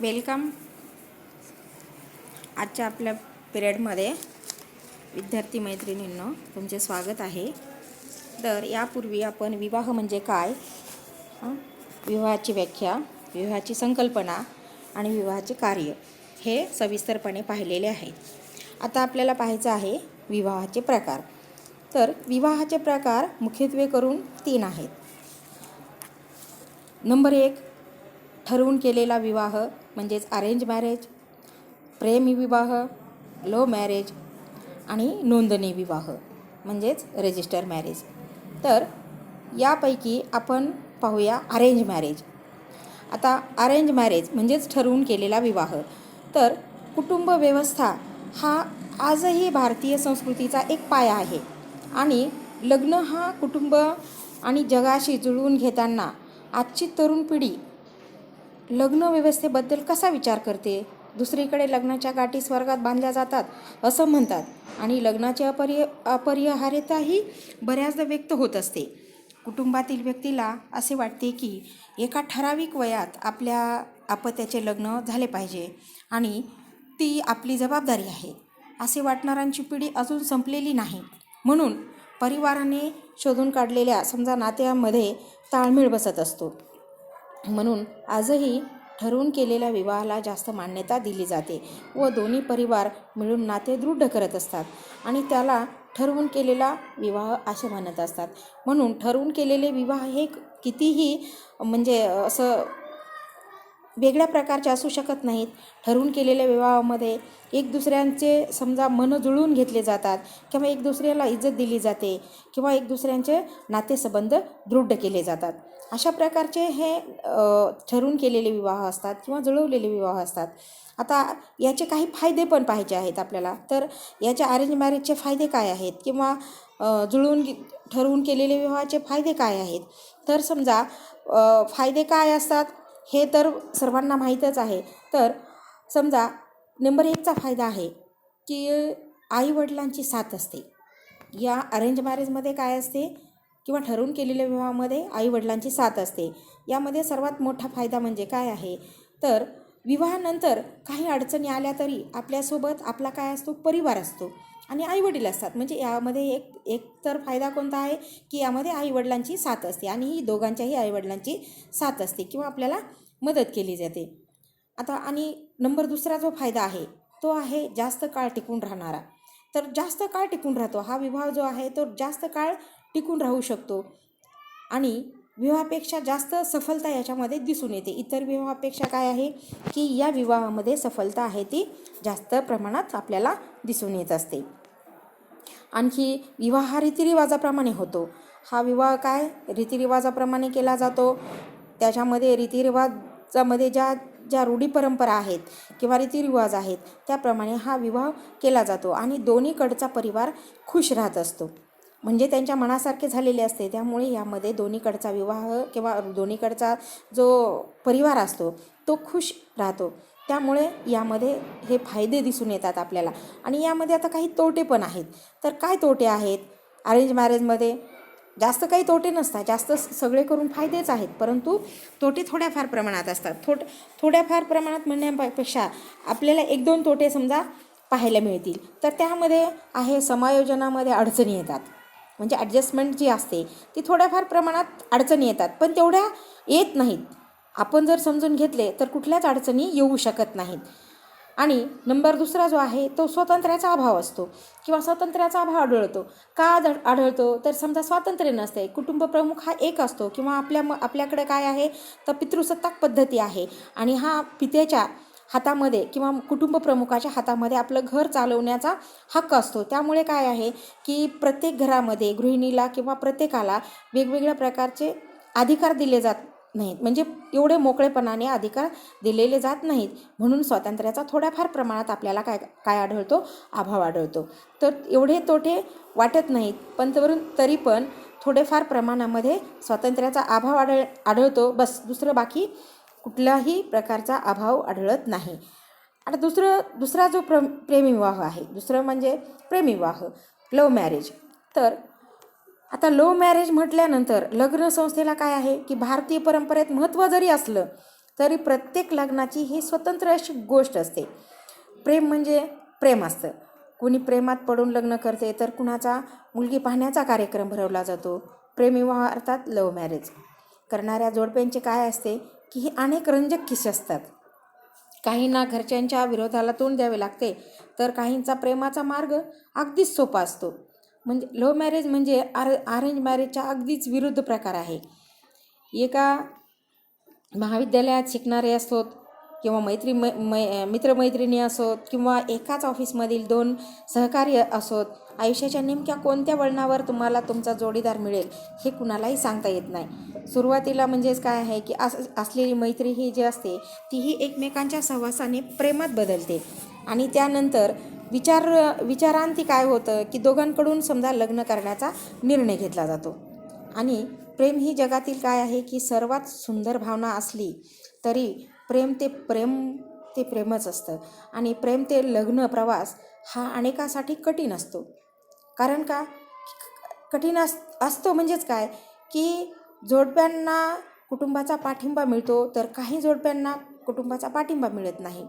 Welcome. आजच्या आपल्या पिरियडमध्ये विद्यार्थी मैत्रिणींनो तुमचे स्वागत आहे. तर यापूर्वी आपण विवाह म्हणजे काय? विवाहाची व्याख्या विवाहाची संकल्पना आणि विवाहाचे कार्य हे सविस्तरपणे पाहिलेले आहे. आता आपल्याला पाहायचं आहे विवाहाचे प्रकार. तर विवाहाचे प्रकार मुख्यत्वे करून तीन आहेत. नंबर एक ठरवून केलेला विवाह. म्हणजेच अरेंज मॅरेज प्रेमी विवाह लो मॅरेज आणि नोंदणी विवाह म्हणजेच रजिस्टर मॅरेज तर यापैकी आपण पाहूया अरेंज मॅरेज आता अरेंज मॅरेज म्हणजेच ठरवून केलेला विवाह. तर कुटुंब व्यवस्था हा आजही भारतीय संस्कृतीचा एक पाया आहे. आणि लग्न हा कुटुंब आणि जगाशी जुळवून घेताना आजची तरुण पिढी लग्न व्यवस्थेबद्दल कसा विचार करते? दुसरीकडे लग्नाच्या गाठी स्वर्गात बांधल्या जातात असं म्हणतात. आणि लग्नाची अपरिय अपरिहार्यताही बऱ्याचदा व्यक्त होत असते. कुटुंबातील व्यक्तीला असे वाटते की एका ठराविक वयात आपल्या अपत्याचे लग्न झाले पाहिजे आणि ती आपली जबाबदारी आहे. असे वाटणाऱ्यांची पिढी अजून संपलेली नाही. म्हणून परिवाराने शोधून काढलेल्या समजा नात्यामध्ये ताळमेळ बसत असतो. म्हणून आजही ठरवून केलेल्या विवाहाला जास्त मान्यता दिली जाते व दोन्ही परिवार मिळून नाते दृढ करत असतात आणि त्याला ठरवून केलेला विवाह असे म्हणत असतात. म्हणून ठरवून केलेले विवाह हे कितीही म्हणजे असं वेगळ्या प्रकारचे असू शकत नाहीत. ठरवून केलेल्या विवाहामध्ये एक दुसऱ्यांचे समजा मन जुळवून घेतले जातात किंवा एक दुसऱ्याला इज्जत दिली जाते किंवा एक दुसऱ्यांचे नातेसंबंध दृढ केले जातात. अशा प्रकारचे हे ठरवून केलेले विवाह असतात किंवा जुळवलेले विवाह असतात. आता याचे काही फायदे पण पाहिजे आहेत आपल्याला. तर याच्या अरेंज मॅरेजचे फायदे काय आहेत? किंवा जुळवून ठरवून केलेले विवाहाचे फायदे काय आहेत? तर समजा फायदे काय असतात? हे तर सर्वांना माहीतच आहे. तर समजा नंबर एकचा फायदा आहे की आईवडिलांची साथ असते. या अरेंज मॅरेजमध्ये काय असते? किंवा ठरवून केलेल्या विवाहामध्ये आईवडिलांची साथ असते. यामध्ये सर्वात मोठा फायदा म्हणजे काय आहे? तर विवाहानंतर काही अडचणी आल्या तरी आपल्यासोबत आपला काय असतो? परिवार असतो आणि आईवडील असतात. म्हणजे यामध्ये एक एक तर फायदा कोणता आहे? की यामध्ये आईवडिलांची साथ असते आणि ही दोघांच्याही आईवडिलांची साथ असते किंवा आपल्याला मदत केली जाते. आता आणि नंबर दुसरा जो फायदा आहे तो आहे जास्त काळ टिकून राहणारा. तर जास्त काळ टिकून राहतो. हा विवाह जो आहे तो जास्त काळ टिकून राहू शकतो. आणि विवाहापेक्षा जास्त सफलता याच्यामध्ये दिसून येते. इतर विवाहापेक्षा काय आहे की या विवाहामध्ये सफलता आहे ती जास्त प्रमाणात आपल्याला दिसून येत असते. आणखी विवाह हा रीतिरिवाजाप्रमाणे होतो. हा विवाह काय? रीतिरिवाजाप्रमाणे केला जातो. त्याच्यामध्ये रीतिरिवाजामध्ये ज्या ज्या रूढी परंपरा आहेत किंवा रीतिरिवाज आहेत त्याप्रमाणे हा विवाह केला जातो. आणि दोन्हीकडचा परिवार खुश राहत असतो. म्हणजे त्यांच्या मनासारखे झालेले असते. त्यामुळे यामध्ये दोन्हीकडचा विवाह किंवा दोन्हीकडचा जो परिवार असतो तो खुश राहतो. त्यामुळे यामध्ये हे फायदे दिसून येतात आपल्याला. आणि यामध्ये आता काही तोटे पण आहेत. तर काय तोटे आहेत? अरेंज मॅरेजमध्ये जास्त काही तोटे नसतात. जास्त सगळे करून फायदेच आहेत. परंतु तोटे थोड्याफार प्रमाणात असतात. थोड थोड्याफार प्रमाणात म्हणण्यापेक्षा आपल्याला एक दोन तोटे समजा पाहायला मिळतील. तर त्यामध्ये आहे समायोजनामध्ये अडचणी येतात. म्हणजे ॲडजस्टमेंट जी असते ती थोड्याफार प्रमाणात अडचणी येतात. पण तेवढ्या येत नाहीत. आपण जर समजून घेतले तर कुठल्याच अडचणी येऊ शकत नाहीत. आणि नंबर दुसरा जो आहे तो स्वातंत्र्याचा अभाव असतो. किंवा स्वातंत्र्याचा अभाव आढळतो. का आढळतो? तर समजा स्वातंत्र्य नसते कुटुंब प्रमुख हा एक असतो. किंवा आपल्या म आपल्याकडे काय आहे? तर पितृसत्ताक पद्धती आहे. आणि हा पित्याच्या हातामध्ये किंवा कुटुंब प्रमुखाच्या हातामध्ये आपलं घर चालवण्याचा हक्क असतो. त्यामुळे काय आहे की प्रत्येक घरामध्ये गृहिणीला किंवा प्रत्येकाला वेगवेगळ्या प्रकारचे अधिकार दिले जात नाहीत. म्हणजे एवढे मोकळेपणाने अधिकार दिलेले जात नाहीत. म्हणून स्वातंत्र्याचा थोड्याफार प्रमाणात आपल्याला काय काय आढळतो? अभाव आढळतो. तर एवढे तोटे वाटत नाहीत. पण तवरून तरी पण थोडेफार प्रमाणामध्ये स्वातंत्र्याचा अभाव आढळ आढळतो. बस दुसरं बाकी कुठल्याही प्रकारचा अभाव आढळत नाही. आता दुसरं दुसरा जो प्र प्रेमविवाह आहे दुसरं म्हणजे प्रेमविवाह लव मॅरेज. तर आता लव मॅरेज म्हटल्यानंतर लग्न संस्थेला काय आहे? की भारतीय परंपरेत महत्त्व जरी असलं तरी प्रत्येक लग्नाची ही स्वतंत्र अशी गोष्ट असते. प्रेम म्हणजे प्रेम असतं. कुणी प्रेमात पडून लग्न करते तर कुणाचा? मुलगी पाहण्याचा कार्यक्रम भरवला जातो. प्रेमविवाह अर्थात लव मॅरेज. करणाऱ्या जोडप्यांचे काय असते? की ही अनेक रंजक किस्से असतात. काहींना घरच्यांच्या विरोधाला तोंड द्यावे लागते तर काहींचा प्रेमाचा मार्ग अगदीच सोपा असतो. म्हणजे लव्ह मॅरेज म्हणजे आर अरेंज मॅरेजच्या अगदीच विरुद्ध प्रकार आहे. एका महाविद्यालयात शिकणारे असोत किंवा मैत्री मै मै मित्रमैत्रिणी असोत किंवा एकाच ऑफिसमधील दोन सहकार्य असोत आयुष्याच्या नेमक्या कोणत्या वळणावर तुम्हाला तुमचा जोडीदार मिळेल हे कुणालाही सांगता येत नाही. सुरुवातीला म्हणजेच काय आहे की अस असलेली मैत्री ही जी असते तीही एकमेकांच्या सहवासाने प्रेमात बदलते. आणि त्यानंतर विचार विचारांती काय होतं की दोघांकडून समजा लग्न करण्याचा निर्णय घेतला जातो. आणि प्रेम ही जगातील काय आहे की सर्वात सुंदर भावना असली तरी प्रेम ते प्रेम ते प्रेमच असतं. आणि प्रेम ते लग्न प्रवास हा अनेकासाठी कठीण असतो. कारण का? कठीण अस असतो म्हणजेच काय? की जोडप्यांना कुटुंबाचा पाठिंबा मिळतो तर काही जोडप्यांना कुटुंबाचा पाठिंबा मिळत नाही.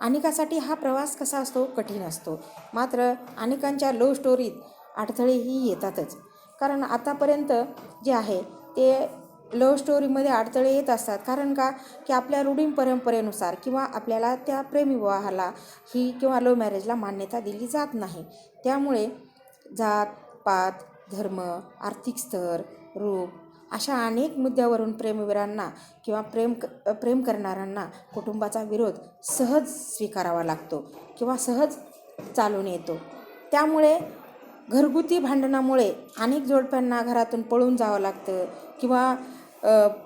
अनेकासाठी हा प्रवास कसा असतो? कठीण असतो. मात्र अनेकांच्या लव स्टोरीत अडथळेही येतातच. कारण आतापर्यंत जे आहे ते लव स्टोरीमध्ये अडथळे येत असतात. कारण का? की आपल्या रूढीन परंपरेनुसार किंवा आपल्याला त्या प्रेमविवाहाला ही किंवा लव मॅरेजला मान्यता दिली जात नाही. त्यामुळे जात पात धर्म आर्थिक स्तर रूप अशा अनेक मुद्द्यावरून प्रेमवीरांना किंवा प्रेम क प्रेम करणाऱ्यांना कुटुंबाचा विरोध सहज स्वीकारावा लागतो किंवा सहज चालून येतो. त्यामुळे घरगुती भांडणामुळे अनेक जोडप्यांना घरातून पळून जावं लागतं किंवा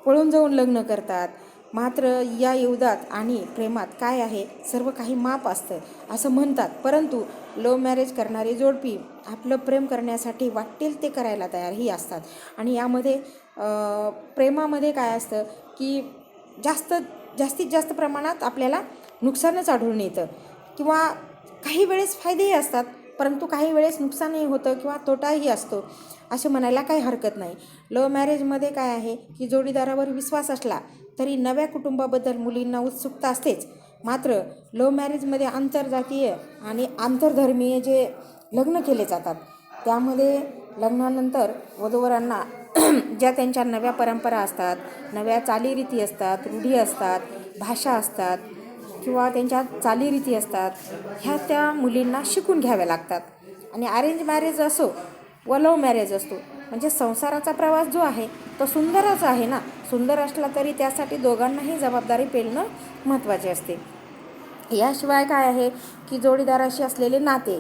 पळून जाऊन लग्न करतात. मात्र या युद्धात आणि प्रेमात काय आहे? सर्व काही माप असतं असं म्हणतात. परंतु लव्ह मॅरेज करणारी जोडपी आपलं प्रेम करण्यासाठी वाटेल ते करायला तयारही असतात. आणि यामध्ये प्रेमामध्ये काय असतं की जास्त जास्तीत जास्त प्रमाणात आपल्याला नुकसानच आढळून येतं. किंवा काही वेळेस फायदेही असतात परंतु काही वेळेस नुकसानही होतं किंवा तोटाही असतो. असं म्हणायला काही हरकत नाही. लव्ह मॅरेजमध्ये काय आहे? की जोडीदारावर विश्वास असला तरी नव्या कुटुंबाबद्दल मुलींना उत्सुकता असतेच. मात्र लव्ह मॅरेजमध्ये आंतरजातीय आणि आंतरधर्मीय जे लग्न केले जातात त्यामध्ये लग्नानंतर वधूवरांना ज्या त्यांच्या नव्या परंपरा असतात नव्या चालीरीती असतात रूढी असतात भाषा असतात किंवा त्यांच्या चालीरीती असतात ह्या त्या मुलींना शिकून घ्याव्या लागतात. आणि अरेंज मॅरेज असो व लव्ह मॅरेज असतो. म्हणजे संसाराचा प्रवास जो आहे तो सुंदरच आहे ना? सुंदर असला तरी त्यासाठी दोघांनाही जबाबदारी पेलणं महत्त्वाचे असते. याशिवाय काय आहे की जोडीदाराशी असलेले नाते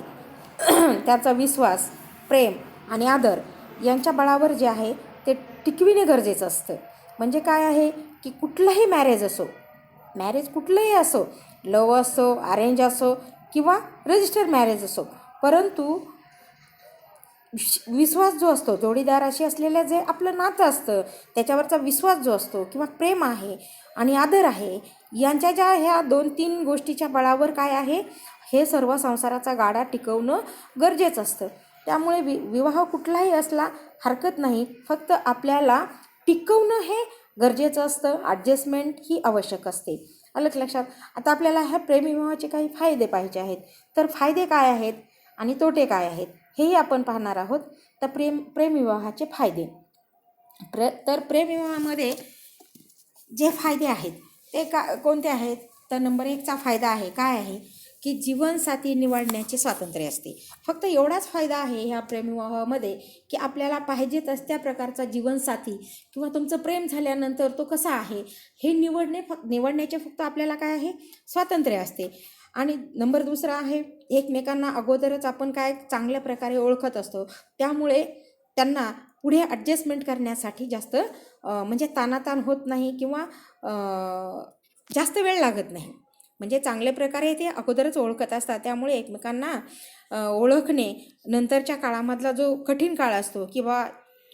त्याचा विश्वास प्रेम आणि आदर यांच्या बळावर जे आहे ते टिकविणे गरजेचं असतं. म्हणजे काय आहे की कुठलंही मॅरेज असो मॅरेज कुठलंही असो लव असो अरेंज असो किंवा रजिस्टर मॅरेज असो परंतु विश्वास जो असतो जोडीदाराशी असलेलं जे आपलं नातं असतं त्याच्यावरचा विश्वास जो असतो किंवा प्रेम आहे आणि आदर आहे यांच्या ज्या ह्या दोन तीन गोष्टीच्या बळावर काय आहे हे सर्व संसाराचा गाडा टिकवणं गरजेचं असतं. त्यामुळे वि विवाह कुठलाही असला हरकत नाही. फक्त आपल्याला टिकवणं हे गरजेचं असतं. ॲडजस्टमेंट ही आवश्यक असते. अलग लक्षात आता आपल्याला ह्या प्रेमविवाहाचे काही फायदे पाहिजे आहेत. तर फायदे काय आहेत आणि तोटे काय आहेत? हेही आपण पाहणार आहोत. तर प्रेम प्रेमविवाहाचे फायदे. प्र तर प्रेमविवाहामध्ये जे फायदे आहेत ते का कोणते आहेत? तर नंबर एकचा फायदा आहे काय आहे? की जीवनसाथी निवडण्याचे स्वातंत्र्य असते. फक्त एवढाच फायदा आहे ह्या प्रेमविवाहामध्ये की आपल्याला पाहिजे तस त्या प्रकारचा जीवनसाथी किंवा तुमचं प्रेम झाल्यानंतर तो कसा आहे? हे निवडणे फक्त निवडण्याचे फक्त आपल्याला काय आहे? स्वातंत्र्य असते. आणि नंबर दुसरा आहे एकमेकांना अगोदरच आपण काय चांगल्या प्रकारे ओळखत असतो. त्यामुळे त्यांना पुढे ॲडजस्टमेंट करण्यासाठी जास्त म्हणजे तानातान होत नाही किंवा जास्त वेळ लागत नाही. म्हणजे चांगल्या प्रकारे ते अगोदरच ओळखत असतात. त्यामुळे एकमेकांना ओळखणे नंतरच्या काळामधला जो कठीण काळ असतो किंवा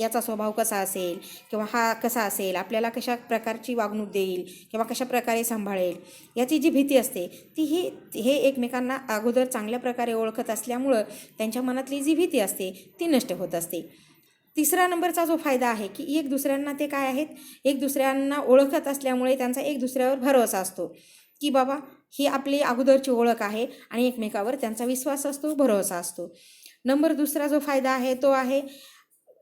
याचा स्वभाव कसा असेल किंवा हा कसा असेल आपल्याला कशा प्रकारची वागणूक देईल किंवा कशा प्रकारे सांभाळेल याची जी भीती असते ती ही हे एकमेकांना अगोदर चांगल्या प्रकारे ओळखत असल्यामुळं त्यांच्या मनातली जी भीती असते ती नष्ट होत असते. तिसरा नंबरचा जो फायदा आहे की एक दुसऱ्यांना ते काय आहेत? एक दुसऱ्यांना ओळखत असल्यामुळे त्यांचा एक दुसऱ्यावर भरोसा असतो. की बाबा ही आपली अगोदरची ओळख आहे आणि एकमेकावर त्यांचा विश्वास असतो भरोसा असतो. नंबर दुसरा जो फायदा आहे तो आहे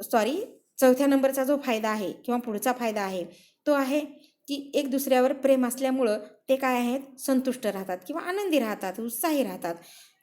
सॉरी चौथ्या नंबरचा जो फायदा आहे किंवा पुढचा फायदा आहे तो आहे की एक दुसऱ्यावर प्रेम असल्यामुळं ते काय आहेत? संतुष्ट राहतात किंवा आनंदी राहतात उत्साही राहतात.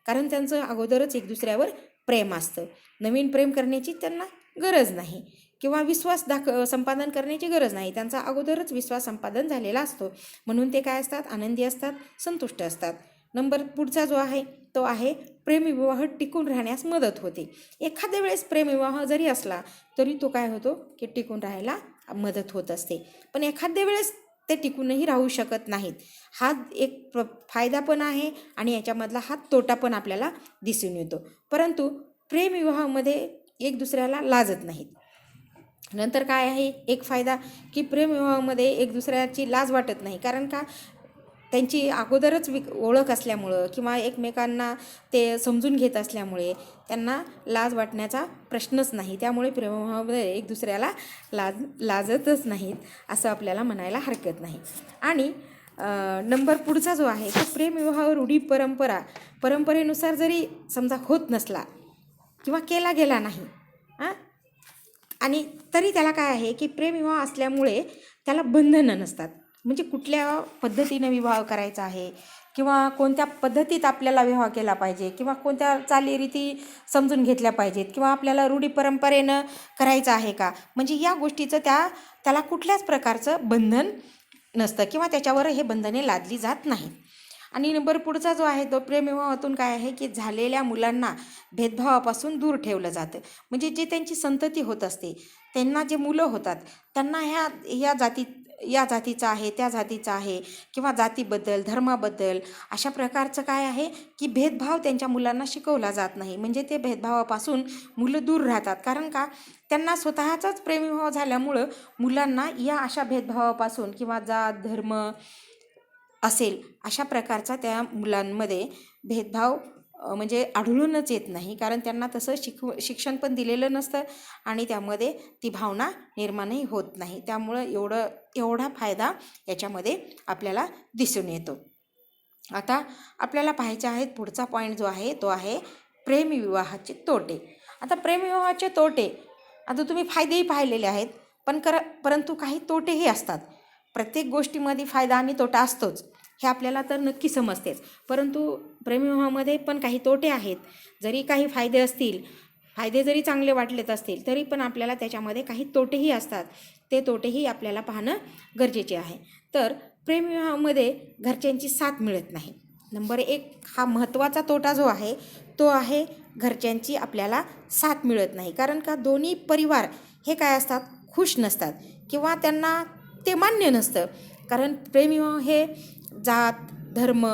कारण त्यांचं अगोदरच एक दुसऱ्यावर प्रेम असतं. नवीन प्रेम करण्याची त्यांना गरज नाही किंवा विश्वास दाख संपादन करण्याची गरज नाही. त्यांचा अगोदरच विश्वास संपादन झालेला असतो. म्हणून ते काय असतात? आनंदी असतात संतुष्ट असतात. नंबर पुढचा जो आहे तो आहे प्रेमविवाह टिकून राहण्यास मदत होते. एखाद्या वेळेस प्रेमविवाह जरी असला तरी तो काय होतो की टिकून राहायला मदत होत असते. पण एखाद्या वेळेस ते टिकूनही राहू शकत नाहीत. हा एक प्र फायदा पण आहे आणि याच्यामधला हा तोटा पण आपल्याला दिसून येतो. परंतु प्रेमविवाहामध्ये एक दुसऱ्याला लाजत नाहीत. नंतर काय आहे एक फायदा की प्रेमविवाहामध्ये एक दुसऱ्याची लाज वाटत नाही. कारण का? त्यांची अगोदरच विक ओळख असल्यामुळं किंवा एकमेकांना ते समजून घेत असल्यामुळे त्यांना लाज वाटण्याचा प्रश्नच नाही. त्यामुळे प्रेमविवाहामध्ये एक दुसऱ्याला लाज लाजतच नाहीत असं आपल्याला म्हणायला हरकत नाही. आणि नंबर पुढचा जो आहे तो प्रेमविवाह रूढी परंपरा. परंपरेनुसार जरी समजा होत नसला किंवा केला गेला नाही हां? आणि तरी त्याला काय आहे की प्रेमविवाह असल्यामुळे त्याला बंधनं नसतात. म्हणजे कुठल्या पद्धतीनं विवाह करायचा आहे? किंवा कोणत्या पद्धतीत आपल्याला विवाह केला पाहिजे? किंवा कोणत्या चालीरीती समजून घेतल्या पाहिजेत? किंवा आपल्याला रूढी परंपरेनं करायचं आहे का? म्हणजे या गोष्टीचं त्या त्याला कुठल्याच प्रकारचं बंधन नसतं किंवा त्याच्यावर हे बंधने लादली जात नाहीत. आणि नंबर पुढचा जो आहे तो प्रेमविवाहातून काय आहे की झालेल्या मुलांना भेदभावापासून दूर ठेवलं जातं. म्हणजे जे त्यांची संतती होत असते त्यांना जे मुलं होतात त्यांना ह्या ह्या जाती या जातीचा आहे त्या जातीचा आहे किंवा जातीबद्दल धर्माबद्दल अशा प्रकारचं काय आहे की भेदभाव त्यांच्या मुलांना शिकवला जात नाही. म्हणजे ते भेदभावापासून मुलं दूर राहतात. कारण का? त्यांना स्वतःचाच प्रेमविवाह झाल्यामुळं मुलांना या अशा भेदभावापासून किंवा जात धर्म असेल अशा प्रकारचा त्या मुलांमध्ये भेदभाव म्हणजे आढळूनच येत नाही. कारण त्यांना तसं शिकव शिक्षण पण दिलेलं नसतं आणि त्यामध्ये ती भावना निर्माणही होत नाही. त्यामुळं एवढं एवढा फायदा याच्यामध्ये आपल्याला दिसून येतो. आता आपल्याला पाहायचा आहेत पुढचा पॉईंट जो आहे तो आहे प्रेमविवाहाचे तोटे. आता प्रेमविवाहाचे तोटे आता तुम्ही फायदेही पाहिलेले आहेत पण कर परंतु काही तोटेही असतात. प्रत्येक गोष्टीमध्ये फायदा आणि तोटा असतोच. हे आपल्याला तर नक्की समजतेच. परंतु प्रेमविवाहामध्ये पण काही तोटे आहेत. जरी काही फायदे असतील फायदे जरी चांगले वाटलेत असतील तरी पण आपल्याला त्याच्यामध्ये काही तोटेही असतात. ते तोटेही आपल्याला पाहणं गरजेचे आहे. तर प्रेमविवाहामध्ये घरच्यांची साथ मिळत नाही. नंबर एक हा महत्त्वाचा तोटा जो आहे तो आहे घरच्यांची आपल्याला साथ मिळत नाही. कारण का दोन्ही परिवार हे काय असतात? खुश नसतात किंवा त्यांना ते मान्य नसतं. कारण प्रेमविवाह हे जात धर्म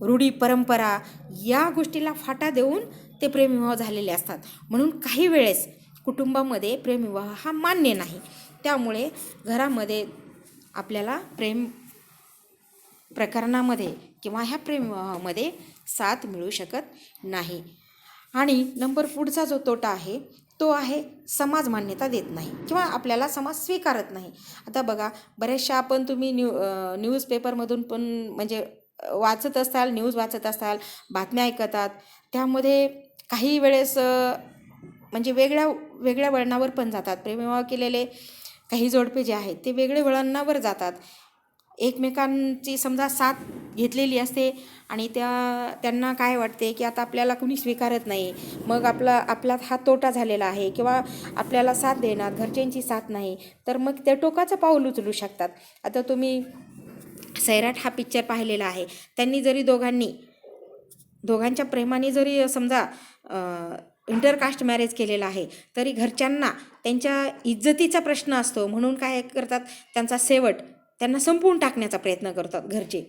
रूढी परंपरा या गोष्टीला फाटा देऊन ते प्रेमविवाह झालेले असतात. म्हणून काही वेळेस कुटुंबामध्ये प्रेमविवाह हा मान्य नाही. त्यामुळे घरामध्ये आपल्याला प्रेम प्रकरणामध्ये किंवा ह्या प्रेमविवाहामध्ये साथ मिळू शकत नाही. आणि नंबर पुढचा जो तोटा आहे तो आहे समाज मान्यता देत नाही किंवा आपल्याला समाज स्वीकारत नाही. आता बघा बऱ्याचशा आपण तुम्ही न्यू न्यूजपेपरमधून पण म्हणजे वाचत असाल न्यूज वाचत असाल बातम्या ऐकतात. त्यामध्ये काही वेळेस म्हणजे वेगळ्या वेगळ्या वळणावर पण जातात. प्रेमविवाह केलेले काही जोडपे जे आहेत ते वेगळे वळणावर जातात. एकमेकांची समजा साथ घेतलेली असते आणि त्या त्यांना काय वाटते की आता आपल्याला कुणी स्वीकारत नाही मग आपला आपला हा तोटा झालेला आहे किंवा आपल्याला साथ देणार घरच्यांची साथ नाही तर मग ते टोकाचं पाऊल उचलू शकतात. आता तुम्ही सैराट हा पिक्चर पाहिलेला आहे. त्यांनी जरी दोघांनी दोघांच्या प्रेमाने जरी समजा इंटरकास्ट मॅरेज केलेला आहे तरी घरच्यांना त्यांच्या इज्जतीचा प्रश्न असतो. म्हणून काय करतात? त्यांचा शेवट त्यांना संपवून टाकण्याचा प्रयत्न करतात घरचे.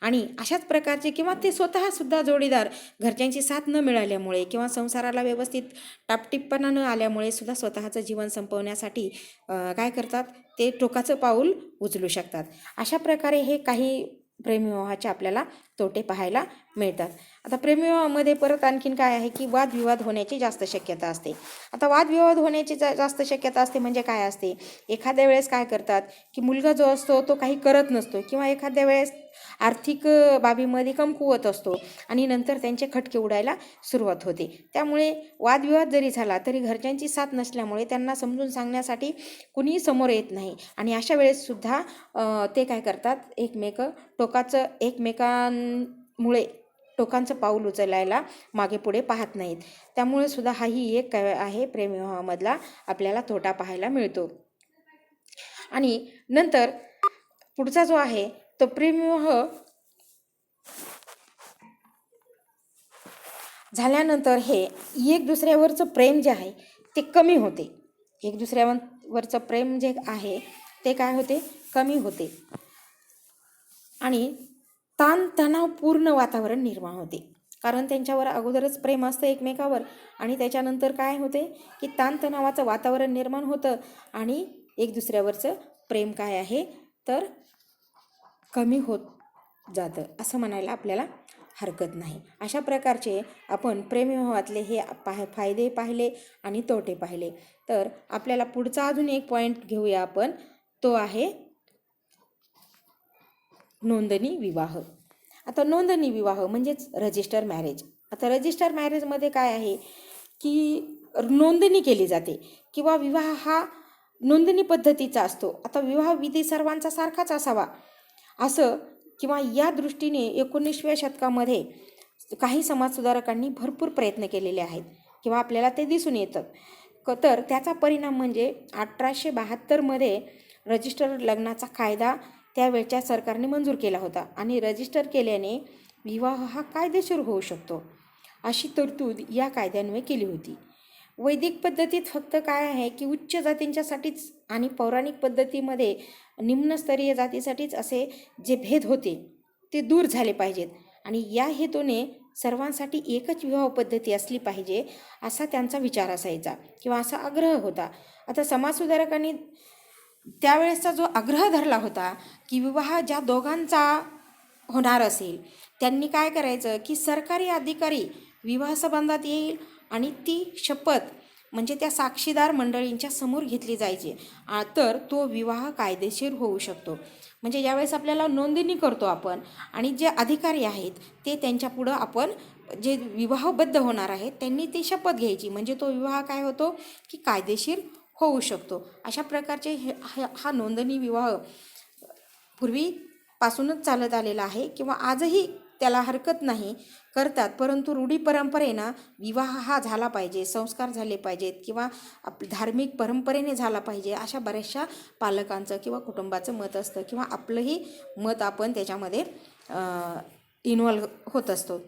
आणि अशाच प्रकारचे किंवा ते स्वतःसुद्धा जोडीदार घरच्यांची साथ न मिळाल्यामुळे किंवा संसाराला व्यवस्थित टापटिपणा न आल्यामुळे सुद्धा स्वतःचं जीवन संपवण्यासाठी काय करतात? ते टोकाचं पाऊल उचलू शकतात. अशा प्रकारे हे काही प्रेमविवाहाचे आपल्याला तोटे पाहायला मिळतात. आता प्रेमविवाहामध्ये परत आणखीन काय आहे की वादविवाद होण्याची जास्त शक्यता असते. आता वादविवाद होण्याची जा जास्त शक्यता असते म्हणजे काय असते? एखाद्या वेळेस काय करतात की मुलगा जो असतो तो काही करत नसतो किंवा एखाद्या वेळेस आर्थिक बाबीमध्ये कमकुवत असतो आणि नंतर त्यांचे खटके उडायला सुरुवात होते. त्यामुळे वादविवाद जरी झाला तरी घरच्यांची साथ नसल्यामुळे त्यांना समजून सांगण्यासाठी कुणीही समोर येत नाही आणि अशा वेळेससुद्धा ते काय करतात? एकमेक टोकाचं एकमेकां मुळे टोकांचं पाऊल उचलायला मागे पुढे पाहत नाहीत. त्यामुळे सुद्धा हाही एक काय आहे प्रेमविवाहामधला आपल्याला तोटा पाहायला मिळतो. आणि नंतर पुढचा जो आहे तो प्रेमविवाह झाल्यानंतर हे एक दुसऱ्यावरचं प्रेम जे आहे ते कमी होते. एक दुसऱ्यावरचं प्रेम जे आहे ते काय होते? कमी होते. आणि ताणतणावपूर्ण वातावरण निर्माण होते. कारण त्यांच्यावर अगोदरच प्रेम असतं एकमेकावर आणि त्याच्यानंतर काय होते? की ताणतणावाचं वातावरण निर्माण होतं आणि एक दुसऱ्यावरचं प्रेम काय आहे? तर कमी होत जातं. असं म्हणायला आपल्याला हरकत नाही. अशा प्रकारचे आपण प्रेमविवाहातले हे पाह फायदे पाहिले आणि तोटे पाहिले. तर आपल्याला पुढचा अजून एक पॉईंट घेऊया आपण. तो आहे नोंदणी विवाह. आता नोंदणी विवाह म्हणजेच रजिस्टर मॅरेज आता रजिस्टर मॅरेजमध्ये काय आहे? की नोंदणी केली जाते किंवा विवाह हा नोंदणी पद्धतीचा असतो. आता विवाह विधी सर्वांचा सारखाच असावा. असं किंवा या दृष्टीने एकोणीसव्या शतकामध्ये काही समाजसुधारकांनी भरपूर प्रयत्न केलेले आहेत किंवा आपल्याला ते दिसून येतं. क तर त्याचा परिणाम म्हणजे अठराशे बहात्तरमध्ये रजिस्टर लग्नाचा कायदा त्यावेळच्या सरकारने मंजूर केला होता आणि रजिस्टर केल्याने विवाह हा कायदेशीर होऊ शकतो. अशी तरतूद या कायद्यान्वये केली होती. वैदिक पद्धतीत फक्त काय आहे की उच्च जातींच्यासाठीच आणि पौराणिक पद्धतीमध्ये निम्नस्तरीय जातीसाठीच असे जे भेद होते ते दूर झाले पाहिजेत. आणि या हेतूने सर्वांसाठी एकच विवाह पद्धती असली पाहिजे असा त्यांचा विचार असायचा किंवा असा आग्रह होता. आता समाजसुधारकांनी त्यावेळेसचा जो आग्रह धरला होता की विवाह ज्या दोघांचा होणार असेल त्यांनी काय करायचं की सरकारी अधिकारी विवाह संबंधात येईल आणि ती शपथ म्हणजे त्या साक्षीदार मंडळींच्या समोर घेतली जायची. तर तो विवाह कायदेशीर होऊ शकतो. म्हणजे ज्यावेळेस आपल्याला नोंदणी करतो आपण आणि जे अधिकारी आहेत ते त्यांच्या पुढं आपण जे विवाहबद्ध होणार आहेत त्यांनी ती शपथ घ्यायची. म्हणजे तो विवाह काय होतो की कायदेशीर होऊ शकतो. अशा प्रकारचे हे हा- नोंदणी विवाह पूर्वीपासूनच चालत आलेला आहे किंवा आजही त्याला हरकत नाही करतात. परंतु रूढी परंपरेनं विवाह हा झाला पाहिजे संस्कार झाले पाहिजेत किंवा आप धार्मिक परंपरेने झाला पाहिजे अशा बऱ्याचशा पालकांचं किंवा कुटुंबाचं मत असतं किंवा आपलंही मत आपण त्याच्यामध्ये इन्वॉल्व होत असतो.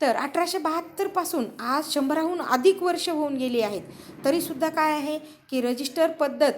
तर अठराशे बहात्तरपासून आज शंभराहून अधिक वर्ष होऊन गेली आहेत. तरीसुद्धा काय आहे की रजिस्टर पद्धत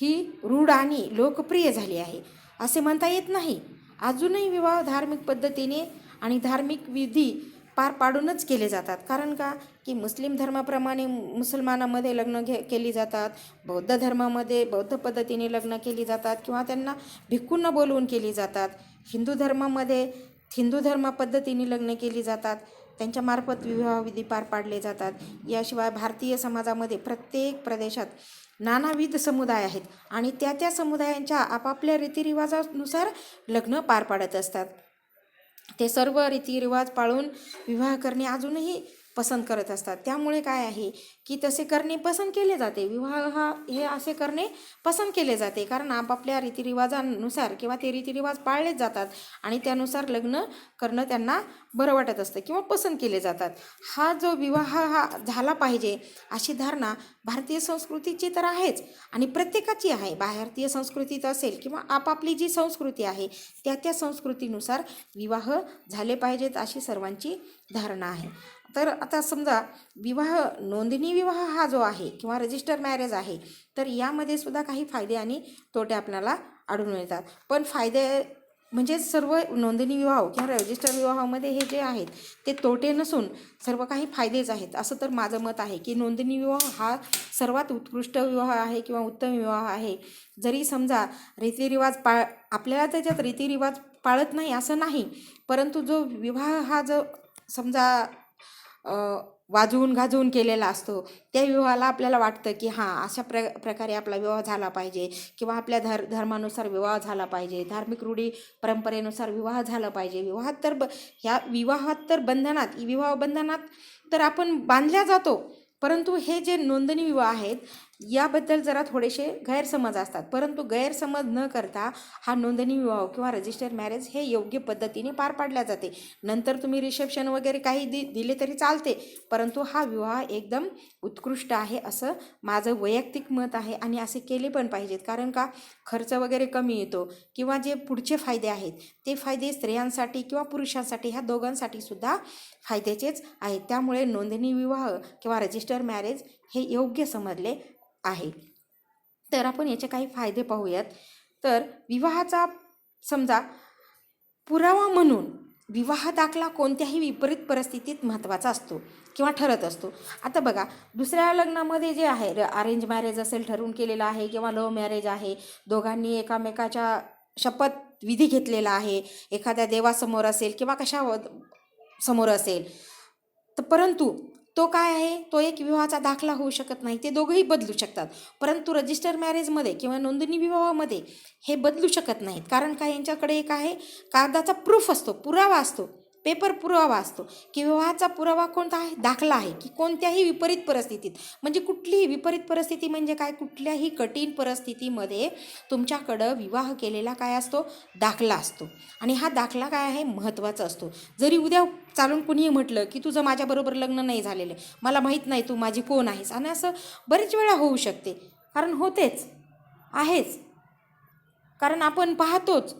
ही रूढ आणि लोकप्रिय झाली आहे. असे म्हणता येत नाही. अजूनही विवाह धार्मिक पद्धतीने आणि धार्मिक विधी पार पाडूनच केले जातात. कारण का? की मुस्लिम धर्माप्रमाणे मुसलमानामध्ये लग्न घे केली जातात. बौद्ध धर्मामध्ये बौद्ध पद्धतीने लग्न केली जातात किंवा त्यांना भिक्खूंना बोलवून केली जातात. हिंदू धर्मामध्ये हिंदू धर्म पद्धतीने लग्न केली जातात. त्यांच्यामार्फत विवाहविधी पार पाडले जातात. याशिवाय भारतीय समाजामध्ये प्रत्येक प्रदेशात नानाविध समुदाय आहेत आणि त्या त्या समुदायांच्या आपापल्या रीतिरिवाजानुसार लग्न पार पाडत असतात. ते सर्व रीतिरिवाज पाळून विवाह करणे अजूनही पसंत करत असतात. त्यामुळे काय आहे की तसे करणे पसंत केले जाते. विवाह हा हे असे करणे पसंत केले जाते. कारण आपापल्या रीतिरिवाजानुसार किंवा ते रीतिरिवाज पाळलेच जातात आणि त्यानुसार लग्न करणं त्यांना बरं वाटत असतं किंवा पसंत केले जातात. हा जो विवाह हा झाला पाहिजे अशी धारणा भारतीय संस्कृतीची तर आहेच आणि प्रत्येकाची आहे. भारतीय संस्कृतीत असेल किंवा आपापली जी संस्कृती आहे त्या त्या संस्कृतीनुसार विवाह झाले पाहिजेत अशी सर्वांची धारणा आहे. तर आता समजा विवाह नोंदणी विवाह हा जो आहे किंवा रजिस्टर मॅरेज आहे तर यामध्ये सुद्धा काही फायदे आणि तोटे आपल्याला आढळून येतात. पण फायदे म्हणजे सर्व नोंदणी विवाह किंवा रजिस्टर विवाहामध्ये हे जे आहेत ते तोटे नसून सर्व काही फायदेच आहेत. असं तर माझं मत आहे की नोंदणी विवाह हा सर्वात उत्कृष्ट विवाह आहे किंवा उत्तम विवाह आहे. जरी समजा रीतिरिवाज पा आपल्याला त्याच्यात रीतिरिवाज पाळत नाही असं नाही परंतु जो विवाह हा जो समजा वाजवून गाजवून केलेला असतो. त्या विवाहाला आपल्याला वाटतं की हां अशा प्र प्रकारे आपला विवाह झाला पाहिजे किंवा आपल्या धर धर्मानुसार विवाह झाला पाहिजे. धार्मिक रूढी परंपरेनुसार विवाह झाला पाहिजे. विवाहात तर ब ह्या विवाहात तर बंधनात विवाह बंधनात तर आपण बांधल्या जातो. परंतु हे जे नोंदणी विवाह आहेत याबद्दल जरा थोडेसे गैरसमज असतात. परंतु गैरसमज न करता हा नोंदणी विवाह किंवा रजिस्टर मॅरेज हे योग्य पद्धतीने पार पाडल्या जाते. नंतर तुम्ही रिसेप्शन वगैरे काही दि दिले तरी चालते. परंतु हा विवाह एकदम उत्कृष्ट आहे असं माझं वैयक्तिक मत आहे आणि असे केले पण पाहिजेत. कारण का? खर्च वगैरे कमी येतो किंवा जे पुढचे फायदे आहेत ते फायदे स्त्रियांसाठी किंवा पुरुषांसाठी ह्या दोघांसाठी सुद्धा फायद्याचेच आहेत. त्यामुळे नोंदणी विवाह किंवा रजिस्टर मॅरेज हे योग्य समजले आहे. तर आपण याचे काही फायदे पाहूयात. तर विवाहाचा समजा पुरावा म्हणून विवाह दाखला कोणत्याही विपरीत परिस्थितीत महत्त्वाचा असतो किंवा ठरत असतो. आता बघा दुसऱ्या लग्नामध्ये जे आहे अरेंज मॅरेज असेल ठरवून केलेलं आहे किंवा लव्ह मॅरेज आहे दोघांनी एकामेकाच्या शपथ विधी घेतलेला आहे एखाद्या देवासमोर असेल किंवा कशा समोर असेल तर परंतु तो काय आहे? तो एक विवाहाचा दाखला होऊ शकत नाही. ते दोघंही बदलू शकतात. परंतु रजिस्टर मॅरेजमध्ये किंवा नोंदणी विवाहामध्ये हे बदलू शकत नाहीत. कारण काय? यांच्याकडे एक आहे. कागदाचा प्रूफ असतो. पुरावा असतो. पेपर पुरावा असतो. की विवाहाचा पुरावा कोणता आहे? दाखला आहे. की कोणत्याही विपरीत परिस्थितीत. म्हणजे कुठलीही विपरीत परिस्थिती म्हणजे काय? कुठल्याही कठीण परिस्थितीमध्ये तुमच्याकडं विवाह केलेला काय असतो? दाखला असतो. आणि हा दाखला काय आहे? महत्त्वाचा असतो. जरी उद्या चालून कुणीही म्हटलं की तुझं माझ्याबरोबर लग्न नाही झालेलं मला माहीत नाही तू माझी कोण आहेस. आणि असं बरेच वेळा होऊ शकते. कारण होतेच. आहेच. कारण आपण पाहतोच.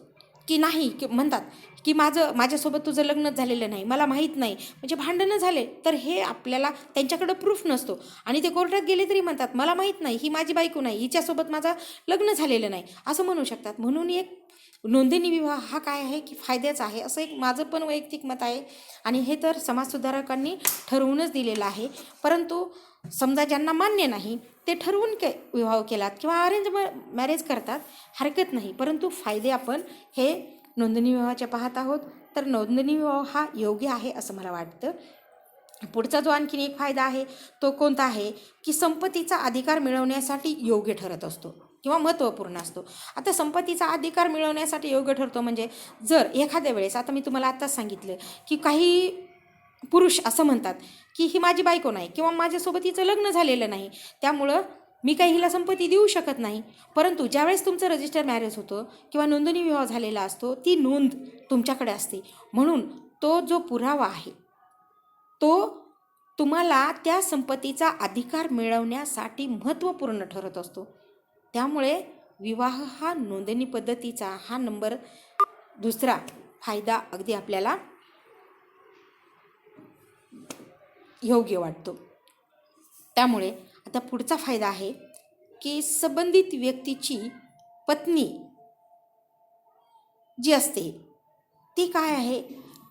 की नाही की म्हणतात की माझं माझ्यासोबत तुझं लग्नच झालेलं नाही मला माहीत नाही. म्हणजे भांडणं झाले तर हे आपल्याला त्यांच्याकडं प्रूफ नसतो. आणि ते कोर्टात गेले तरी म्हणतात मला माहीत नाही ही माझी बायको नाही हिच्यासोबत माझं लग्न झालेलं नाही. असं म्हणू शकतात. म्हणून एक नोंदणी विवाह हा काय आहे की फायद्याचा आहे? असं एक माझं पण वैयक्तिक मत आहे आणि हे तर समाजसुधारकांनी ठरवूनच दिलेलं आहे. परंतु समजा ज्यांना मान्य नाही ते ठरवून के विवाह केलात किंवा अरेंज मॅरेज करतात हरकत नाही. परंतु फायदे आपण हे नोंदणी विवाहाचे पाहत आहोत. तर नोंदणी विवाह हा योग्य आहे असं मला वाटतं. पुढचा जो आणखीन एक फायदा आहे तो कोणता आहे? की संपत्तीचा अधिकार मिळवण्यासाठी योग्य ठरत असतो. किंवा महत्त्वपूर्ण असतो. आता संपत्तीचा अधिकार मिळवण्यासाठी योग्य ठरतो म्हणजे जर एखाद्या वेळेस आता मी तुम्हाला आत्ताच सांगितलं की काही पुरुष असं म्हणतात की ही माझी बायको नाही किंवा माझ्यासोबत हिचं लग्न झालेलं नाही त्यामुळं मी काही हिला संपत्ती देऊ शकत नाही. परंतु ज्यावेळेस तुमचं रजिस्टर मॅरेज होतं किंवा नोंदणी विवाह झालेला असतो ती नोंद तुमच्याकडे असते. म्हणून तो जो पुरावा आहे तो तुम्हाला त्या संपत्तीचा अधिकार मिळवण्यासाठी महत्त्वपूर्ण ठरत असतो. त्यामुळे विवाह हा नोंदणी पद्धतीचा हा नंबर दुसरा फायदा अगदी आपल्याला योग्य वाटतो. त्यामुळे आता पुढचा फायदा आहे की संबंधित व्यक्तीची पत्नी जी असते ती काय आहे?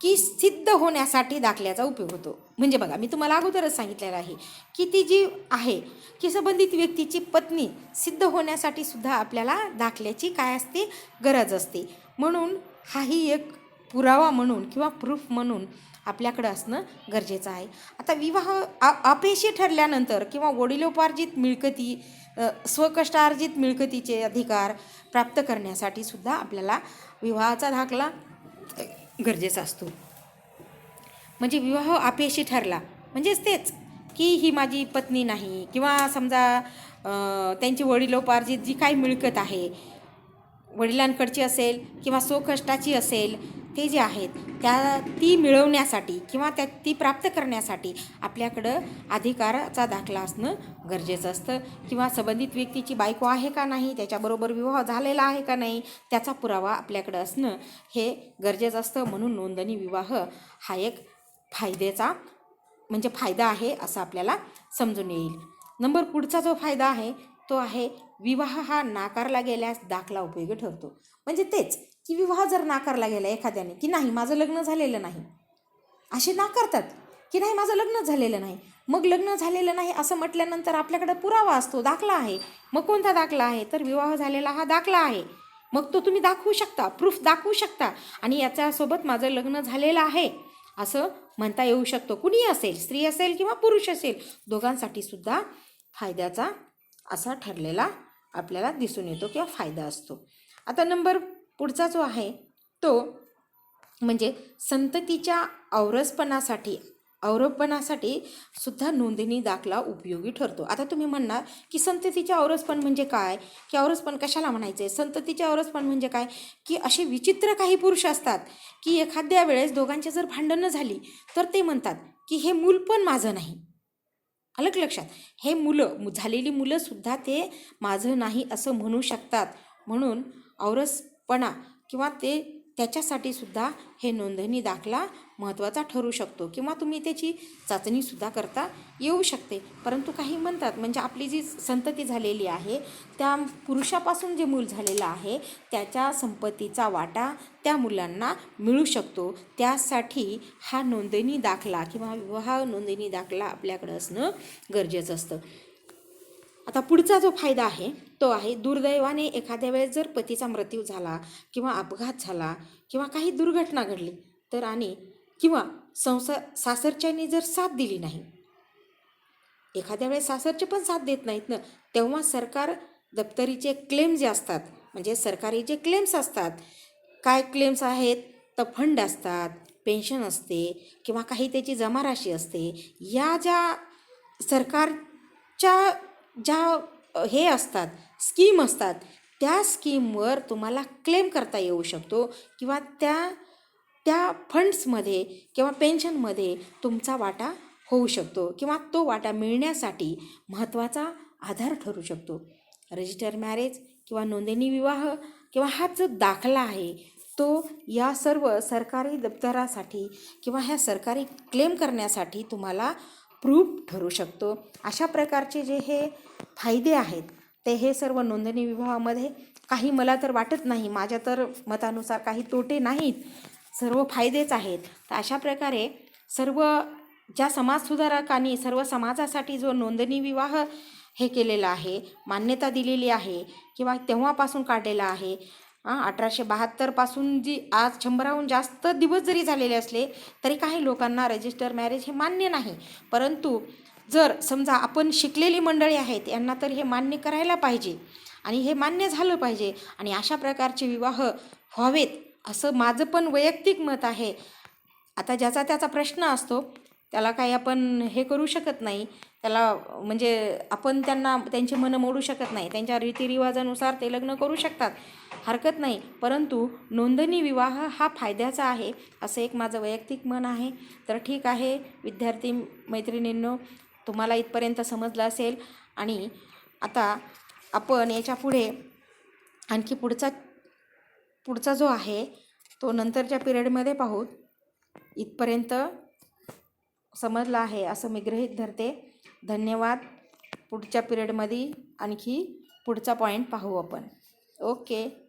की सिद्ध होण्यासाठी दाखल्याचा उपयोग होतो. म्हणजे बघा मी तुम्हाला अगोदरच सांगितलेलं आहे की ती जी आहे की संबंधित व्यक्तीची पत्नी सिद्ध होण्यासाठी सुद्धा आपल्याला दाखल्याची काय असते? गरज असते. म्हणून हाही एक पुरावा म्हणून किंवा प्रूफ म्हणून आपल्याकडं असणं गरजेचं आहे. आता विवाह आ अपयशी ठरल्यानंतर किंवा वडिलोपार्जित मिळकती स्वकष्टार्जित मिळकतीचे अधिकार प्राप्त करण्यासाठी सुद्धा आपल्याला विवाहाचा दाखला गरजेचा असतो. म्हणजे विवाह अपयशी ठरला म्हणजेच तेच की ही माझी पत्नी नाही किंवा समजा त्यांची वडिलोपार्जित जी काही मिळकत आहे वडिलांकडची असेल किंवा स्वकष्टाची असेल ते जे आहेत त्या ती मिळवण्यासाठी किंवा त्या ती प्राप्त करण्यासाठी आपल्याकडं अधिकाराचा दाखला असणं गरजेचं असतं. किंवा संबंधित व्यक्तीची बायको आहे का नाही त्याच्याबरोबर विवाह झालेला आहे का नाही त्याचा पुरावा आपल्याकडं असणं हे गरजेचं असतं. म्हणून नोंदणी विवाह हा एक फायद्याचा म्हणजे फायदा आहे असं आपल्याला समजून येईल. नंबर पुढचा जो फायदा आहे तो आहे विवाह हा नाकारला गेल्यास दाखला उपयोगी ठरतो. म्हणजे तेच की विवाह जर नाकारला गेला एखाद्याने की नाही माझं लग्न झालेलं नाही. असे नाकारतात की नाही माझं लग्न झालेलं नाही. मग लग्न झालेलं नाही असं म्हटल्यानंतर आपल्याकडं पुरावा असतो दाखला आहे. मग कोणता दाखला आहे? तर विवाह झालेला हा दाखला आहे. मग तो तुम्ही दाखवू शकता प्रूफ दाखवू शकता. आणि याच्यासोबत माझं लग्न झालेलं आहे. असं म्हणता येऊ शकतो. कुणीही असेल स्त्री असेल किंवा पुरुष असेल दोघांसाठी सुद्धा फायद्याचा असा ठरलेला आपल्याला दिसून येतो किंवा फायदा असतो. आता नंबर पुढचा जो आहे तो म्हणजे संततीच्या औरसपणासाठी औरपणासाठी सुद्धा नोंदणी दाखला उपयोगी ठरतो. आता तुम्ही म्हणणार की संततीचे औरसपण म्हणजे काय? की औरसपण कशाला म्हणायचं आहे संततीचे औरसपण म्हणजे काय? की असे विचित्र काही पुरुष असतात की एखाद्या वेळेस दोघांचे जर भांडणं झाली तर ते म्हणतात की हे मूल पण माझं नाही. अलग लक्षात. हे मुलं झालेली मुलंसुद्धा ते माझं नाही असं म्हणू शकतात. म्हणून औरस पणा किंवा ते त्याच्यासाठी सुद्धा हे नोंदणी दाखला महत्त्वाचा ठरू शकतो किंवा तुम्ही त्याची चाचणीसुद्धा करता येऊ शकते. परंतु काही म्हणतात म्हणजे आपली जी संतती झालेली आहे त्या पुरुषापासून जे मूल झालेलं आहे त्याच्या संपत्तीचा वाटा त्या मुलांना मिळू शकतो. त्यासाठी हा नोंदणी दाखला किंवा विवाह नोंदणी दाखला आपल्याकडं असणं गरजेचं असतं. आता पुढचा जो फायदा आहे तो आहे दुर्दैवाने एखाद्या वेळेस जर पतीचा मृत्यू झाला किंवा अपघात झाला किंवा काही दुर्घटना घडली तर आणि किंवा संसार सासरच्याने जर साथ दिली नाही एखाद्या वेळेस सासरचे पण साथ देत नाहीत ना तेव्हा सरकार दप्तरीचे क्लेम जे असतात म्हणजे सरकारी जे क्लेम्स असतात काय क्लेम्स आहेत? तर फंड असतात पेन्शन असते किंवा काही त्याची जमाराशी असते या ज्या सरकारच्या ज्या हे असतात स्कीम असतात त्या स्कीमवर तुम्हाला क्लेम करता येऊ शकतो किंवा त्या त्या फंड्समध्ये किंवा पेन्शनमध्ये तुमचा वाटा होऊ शकतो किंवा तो वाटा मिळण्यासाठी महत्त्वाचा आधार ठरू शकतो. रजिस्टर मॅरेज किंवा नोंदणी विवाह किंवा हा जो दाखला आहे तो या सर्व सरकारी दप्तरासाठी किंवा ह्या सरकारी क्लेम करण्यासाठी तुम्हाला प्रूफ ठरू शकतो. अशा प्रकारचे जे हे फायदे आहेत. ते हे सर्व नोंदणी विभागामध्ये काही मला तर वाटत नाही. माझ्या तर मतानुसार काही तोटे नाहीत. सर्व फायदेच आहेत. तर अशा प्रकारे सर्व ज्या समाजसुधारकांनी सर्व समाजासाठी जो नोंदणी विवाह हे केलेलं आहे मान्यता दिलेली आहे किंवा तेव्हापासून काढलेला आहे अठराशे बहात्तरपासून जी आज शंभराहून जास्त दिवस जरी झालेले असले तरी काही लोकांना रजिस्टर मॅरेज हे मान्य नाही. परंतु जर समजा आपण शिकलेली मंडळी आहेत यांना तर हे मान्य करायला पाहिजे आणि हे मान्य झालं पाहिजे आणि अशा प्रकारचे विवाह व्हावेत असं माझं पण वैयक्तिक मत आहे. आता ज्याचा त्याचा प्रश्न असतो त्याला काही आपण हे करू शकत नाही. त्याला म्हणजे आपण त्यांना त्यांचे मनं मोडू शकत नाही. त्यांच्या रीतिरिवाजानुसार ते लग्न करू शकतात. हरकत नाही. परंतु नोंदणी विवाह हा फायद्याचा आहे असं एक माझं वैयक्तिक मन आहे. तर ठीक आहे विद्यार्थी मैत्रिणींनो तुम्हाला इथपर्यंत समजलं असेल. आणि आता आपण याच्यापुढे आणखी पुढचा पुढचा जो आहे तो नंतरच्या पिरियडमध्ये पाहू. इथपर्यंत समजलं आहे असं मी गृहीत धरते. धन्यवाद. पुढच्या पिरियडमध्ये आणखी पुढचा पॉईंट पाहू आपण. ओके.